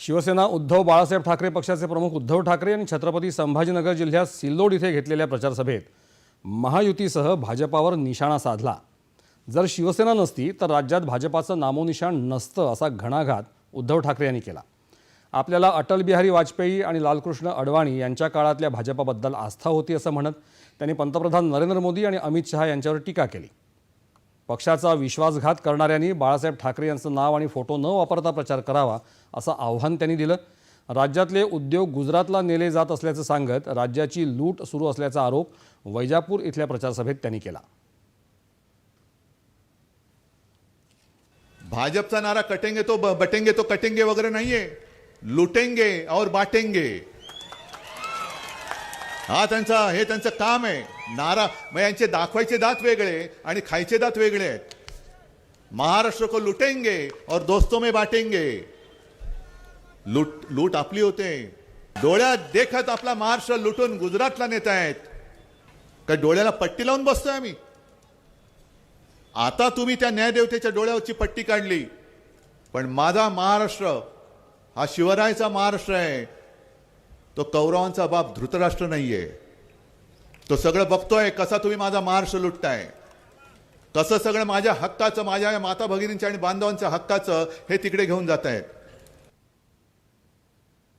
शिवसेना उद्धव बाळासाहेब ठाकरे पक्षाचे प्रमुख उद्धव ठाकरे यांनी छत्रपती संभाजीनगर जिल्ह्यात सिल्लोड इथे घेतलेल्या प्रचारसभेत महायुतीसह भाजपावर निशाणा साधला. जर शिवसेना नसती तर राज्यात भाजपाचं नामोनिशाण नसतं असा घणाघात उद्धव ठाकरे यांनी केला. आपल्याला अटल बिहारी वाजपेयी आणि लालकृष्ण अडवाणी यांच्या काळातल्या भाजपाबद्दल आस्था होती असं म्हणत त्यांनी पंतप्रधान नरेंद्र मोदी आणि अमित शहा यांच्यावर टीका केली. पक्षाचा विश्वासघात करणाऱ्यांनी बाळासाहेब ठाकरे यांचं नाव आणि फोटो न वापरता प्रचार करावा असं आव्हान त्यांनी दिलं. राज्यातले उद्योग गुजरातला नेले जात असल्याचं सांगत राज्याची लूट सुरू असल्याचा आरोप वैजापूर इथल्या प्रचारसभेत त्यांनी केला. भाजपचा नारा कटेंगे तो ब- बटेंगे तो कटेंगे वगैरे नाहीये. लुटेंगे और बाटेंगे. हा त्यांचा हे त्यांचं काम आहे. नारा मग यांचे दाखवायचे दात वेगळे आणि खायचे दात वेगळे आहेत. महाराष्ट्र को लुटेंगे और दोस्तों में बाटेंगे. लूट लूट आपली होते. डोळ्यात देखत आपला महाराष्ट्र लुटून गुजरातला नेत आहेत. का डोळ्याला पट्टी लावून बसतोय आम्ही? आता तुम्ही त्या न्यायदेवतेच्या डोळ्यावरची पट्टी काढली. पण माझा महाराष्ट्र हा शिवरायाचा महाराष्ट्र आहे. तो कौरवांचा बाप धृतराष्ट्र नाहीये. तो सगळं बघतोय कसा तुम्ही माझा महाराष्ट्र लुटताय. कसं सगळं माझ्या हक्काचं माझ्या माता भगिनींच्या आणि बांधवांच्या हक्काचं हे तिकडे घेऊन जात आहेत